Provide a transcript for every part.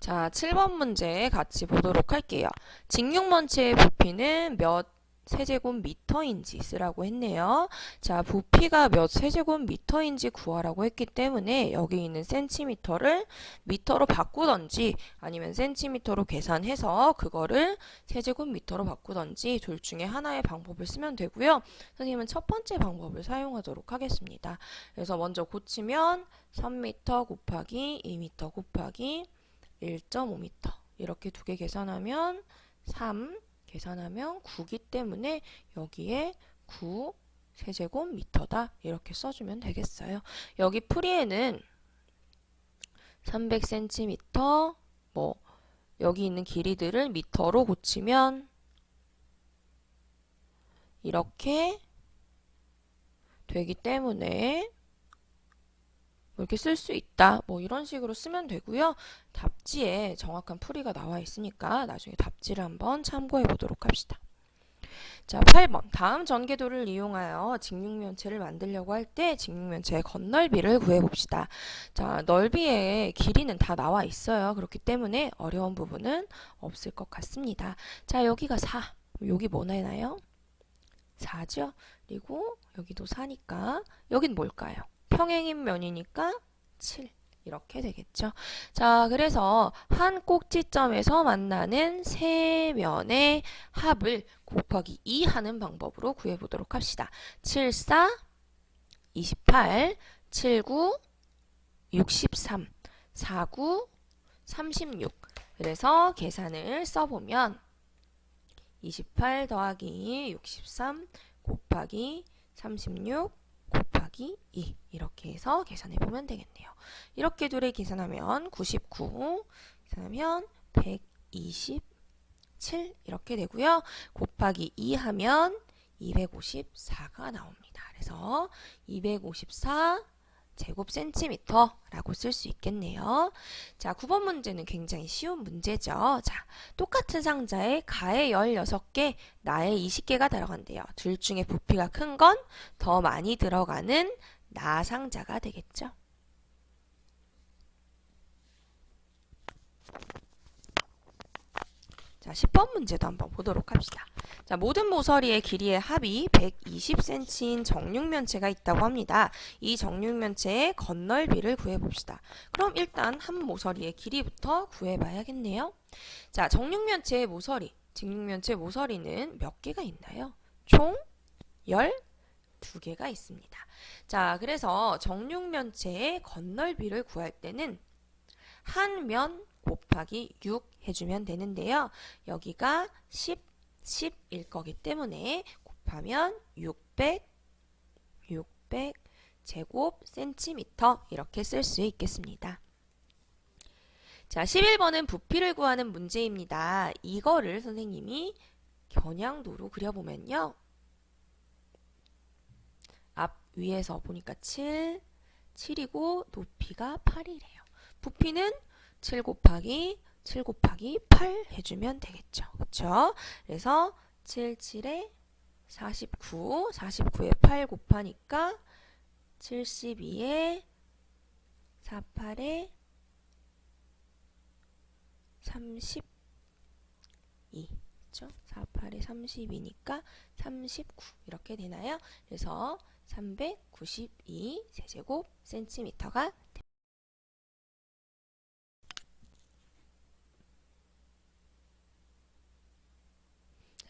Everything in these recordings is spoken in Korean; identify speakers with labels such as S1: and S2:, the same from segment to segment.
S1: 자, 7번 문제 같이 보도록 할게요. 직육면체의 부피는 몇 세제곱미터인지 쓰라고 했네요. 자, 부피가 몇 세제곱미터인지 구하라고 했기 때문에 여기 있는 센티미터를 미터로 바꾸던지 아니면 센티미터로 계산해서 그거를 세제곱미터로 바꾸던지 둘 중에 하나의 방법을 쓰면 되고요. 선생님은 첫 번째 방법을 사용하도록 하겠습니다. 그래서 먼저 고치면 3m 곱하기 2m 곱하기 1.5m 이렇게 두 개 계산하면 3 계산하면 9기 때문에 여기에 9 세제곱미터다 이렇게 써주면 되겠어요. 여기 풀이에는 300cm 뭐 여기 있는 길이들을 미터로 고치면 이렇게 되기 때문에 뭐 이렇게 쓸 수 있다. 뭐 이런 식으로 쓰면 되고요. 답지에 정확한 풀이가 나와 있으니까 나중에 답지를 한번 참고해 보도록 합시다. 자, 8번. 다음 전개도를 이용하여 직육면체를 만들려고 할 때 직육면체의 건널비를 구해 봅시다. 자, 넓이의 길이는 다 나와 있어요. 그렇기 때문에 어려운 부분은 없을 것 같습니다. 자, 여기가 4. 여기 뭐 나나요? 4죠? 그리고 여기도 4니까 여긴 뭘까요? 평행인 면이니까 7 이렇게 되겠죠. 자, 그래서 한 꼭지점에서 만나는 세 면의 합을 곱하기 2 하는 방법으로 구해 보도록 합시다. 7, 4, 28, 7, 9, 63, 4, 9, 36. 그래서 계산을 써보면 28 더하기 63 곱하기 36 곱하기 2 이렇게 해서 계산해 보면 되겠네요. 이렇게 둘을 계산하면 99 계산하면 127 이렇게 되고요. 곱하기 2 하면 254가 나옵니다. 그래서 254 제곱 센티미터라고 쓸 수 있겠네요. 자, 9번 문제는 굉장히 쉬운 문제죠. 자, 똑같은 상자에 가에 16개, 나에 20개가 들어간대요. 둘 중에 부피가 큰 건 더 많이 들어가는 나 상자가 되겠죠. 자, 10번 문제도 한번 보도록 합시다. 자, 모든 모서리의 길이의 합이 120cm인 정육면체가 있다고 합니다. 이 정육면체의 건널비를 구해봅시다. 그럼 일단 한 모서리의 길이부터 구해봐야겠네요. 자, 정육면체의 모서리, 직육면체 모서리는 몇 개가 있나요? 총 12개가 있습니다. 자, 그래서 정육면체의 건널비를 구할 때는 한 면 곱하기 6 해주면 되는데요. 여기가 10, 10일 거기 때문에 곱하면 600, 600 제곱 센티미터 이렇게 쓸 수 있겠습니다. 자, 11번은 부피를 구하는 문제입니다. 이거를 선생님이 겨냥도로 그려보면요. 앞 위에서 보니까 7, 7이고 높이가 8이래요. 부피는 7 곱하기 7 곱하기 8 해주면 되겠죠. 그쵸? 그래서 7, 7에 49, 49에 8 곱하니까 72에 48에 32. 그쵸? 48에 32니까 39 이렇게 되나요? 그래서 392 세제곱 센티미터가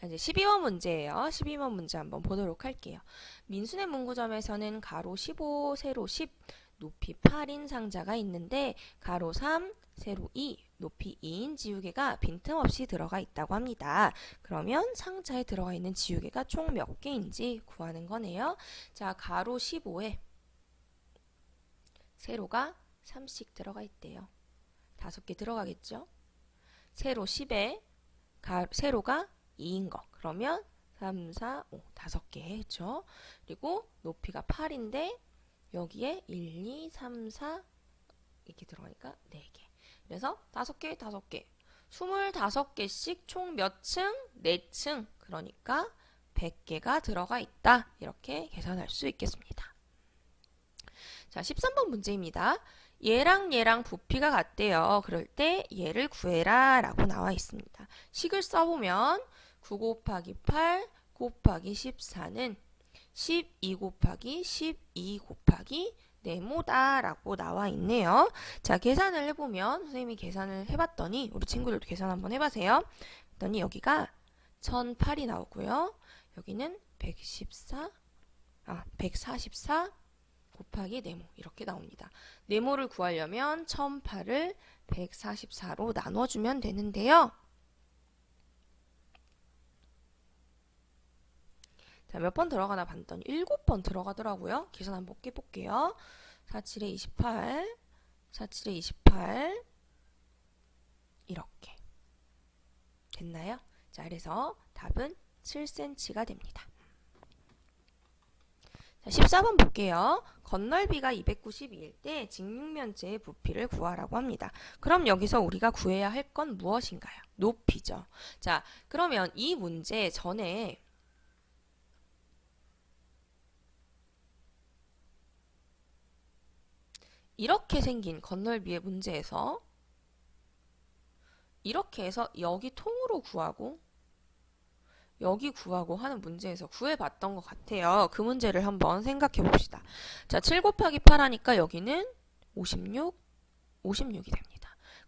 S1: 자, 이제 12번 문제예요. 12번 문제 한번 보도록 할게요. 민수네 문구점에서는 가로 15, 세로 10, 높이 8인 상자가 있는데 가로 3, 세로 2, 높이 2인 지우개가 빈틈없이 들어가 있다고 합니다. 그러면 상자에 들어가 있는 지우개가 총 몇 개인지 구하는 거네요. 자, 가로 15에 세로가 3씩 들어가 있대요. 다섯 개 들어가겠죠? 세로 10에 가, 세로가 2인 거. 그러면 3, 4, 5, 다섯 개 했죠. 그리고 높이가 8인데 여기에 1, 2, 3, 4 이렇게 들어가니까 4개. 그래서 다섯 개, 다섯 개. 25개씩 총 몇 층? 4층. 그러니까 100개가 들어가 있다. 이렇게 계산할 수 있겠습니다. 자, 13번 문제입니다. 얘랑 얘랑 부피가 같대요. 그럴 때 얘를 구해라 라고 나와 있습니다. 식을 써보면 9 곱하기 8 곱하기 14는 12 곱하기 12 곱하기 네모다 라고 나와 있네요. 자, 계산을 해보면 선생님이 계산을 해봤더니 우리 친구들도 계산 한번 해보세요. 그랬더니 여기가 1008이 나오고요. 여기는 114, 아, 144 곱하기 네모 이렇게 나옵니다. 네모를 구하려면 1008을 144로 나눠주면 되는데요. 자, 몇 번 들어가나 봤더니 7번 들어가더라고요. 계산 한번 해볼게요. 47에 28, 47에 28 이렇게 됐나요? 자, 그래서 답은 7cm가 됩니다. 자, 14번 볼게요. 건널비가 292일 때 직육면체의 부피를 구하라고 합니다. 그럼 여기서 우리가 구해야 할 건 무엇인가요? 높이죠. 자, 그러면 이 문제 전에 이렇게 생긴 건널비의 문제에서 이렇게 해서 여기 통으로 구하고 여기 구하고 하는 문제에서 구해봤던 것 같아요. 그 문제를 한번 생각해 봅시다. 자, 7 곱하기 8 하니까 여기는 56, 56이 됩니다.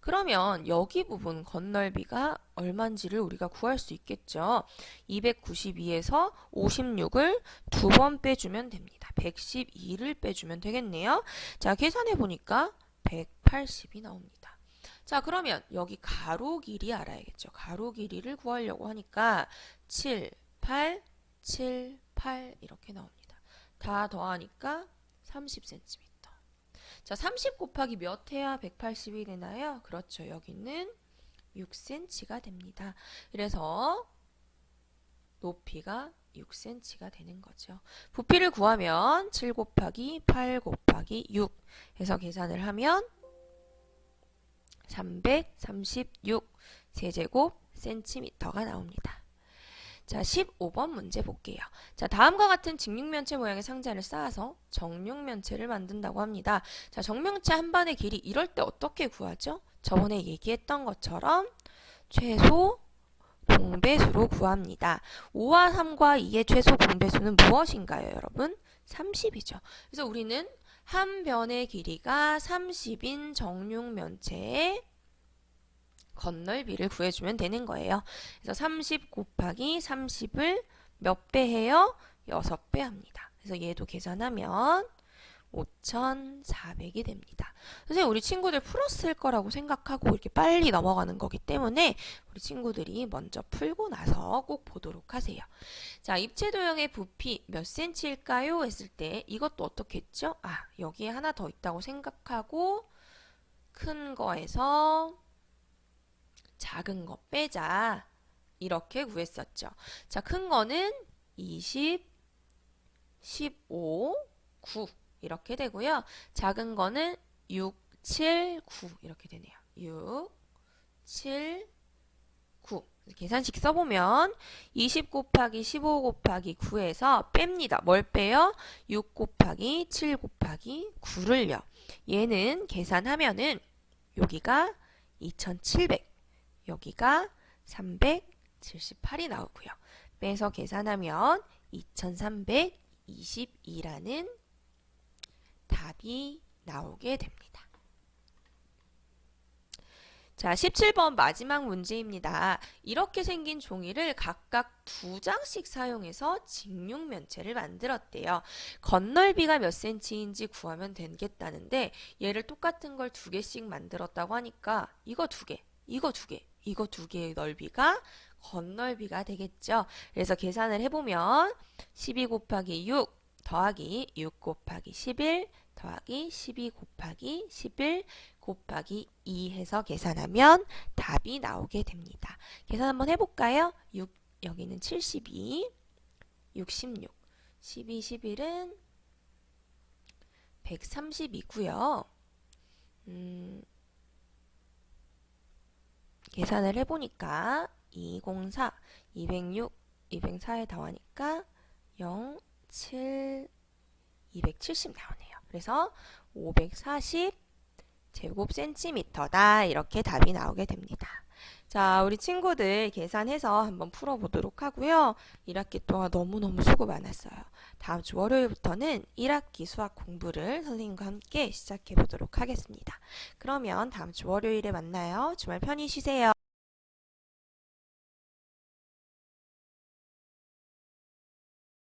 S1: 그러면 여기 부분 건널비가 얼마인지를 우리가 구할 수 있겠죠. 292에서 56을 두 번 빼주면 됩니다. 112를 빼주면 되겠네요. 자, 계산해 보니까 180이 나옵니다. 자, 그러면 여기 가로 길이 알아야겠죠. 가로 길이를 구하려고 하니까 7, 8, 7, 8 이렇게 나옵니다. 다 더하니까 30cm. 자, 30 곱하기 몇 해야 180이 되나요? 그렇죠. 여기는 6cm가 됩니다. 그래서 높이가 6cm가 되는 거죠. 부피를 구하면 7 곱하기 8 곱하기 6 해서 계산을 하면 336 세제곱 센티미터가 나옵니다. 자, 15번 문제 볼게요. 자, 다음과 같은 직육면체 모양의 상자를 쌓아서 정육면체를 만든다고 합니다. 자, 정면체 한 반의 길이 이럴 때 어떻게 구하죠? 저번에 얘기했던 것처럼 최소 공배수로 구합니다. 5와 3과 2의 최소 공배수는 무엇인가요, 여러분? 30이죠. 그래서 우리는 한 변의 길이가 30인 정육면체의 건널비를 구해주면 되는 거예요. 그래서 30 곱하기 30을 몇 배 해요? 6배 합니다. 그래서 얘도 계산하면 5,400이 됩니다. 선생님, 우리 친구들 풀었을 거라고 생각하고 이렇게 빨리 넘어가는 거기 때문에 우리 친구들이 먼저 풀고 나서 꼭 보도록 하세요. 자, 입체 도형의 부피 몇 cm일까요? 했을 때 이것도 어떻게 했죠? 아, 여기에 하나 더 있다고 생각하고 큰 거에서 작은 거 빼자. 이렇게 구했었죠. 자, 큰 거는 20, 15, 9 이렇게 되고요. 작은 거는 6, 7, 9 이렇게 되네요. 6, 7, 9 계산식 써보면 20 곱하기 15 곱하기 9에서 뺍니다. 뭘 빼요? 6 곱하기 7 곱하기 9를요. 얘는 계산하면은 여기가 2700 여기가 378이 나오고요. 빼서 계산하면 2322라는 답이 나오게 됩니다. 자, 17번 마지막 문제입니다. 이렇게 생긴 종이를 각각 두 장씩 사용해서 직육 면체를 만들었대요. 건널비가 몇 센치인지 구하면 되겠다는데 얘를 똑같은 걸 두 개씩 만들었다고 하니까 이거 두 개, 이거 두 개, 이거 두 개의 넓이가 건널비가 되겠죠. 그래서 계산을 해보면 12 곱하기 6 더하기 6 곱하기 11 더하기 12 곱하기 11 곱하기 2 해서 계산하면 답이 나오게 됩니다. 계산 한번 해볼까요? 6, 여기는 72, 66, 12, 11은 130이고요. 음, 계산을 해보니까 204, 206, 204에 더하니까 0, 7, 270 나오네요. 그래서 540 제곱 센티미터다. 이렇게 답이 나오게 됩니다. 자, 우리 친구들 계산해서 한번 풀어보도록 하고요. 1학기 동안 너무너무 수고 많았어요. 다음 주 월요일부터는 1학기 수학 공부를 선생님과 함께 시작해 보도록 하겠습니다. 그러면 다음 주 월요일에 만나요. 주말 편히 쉬세요.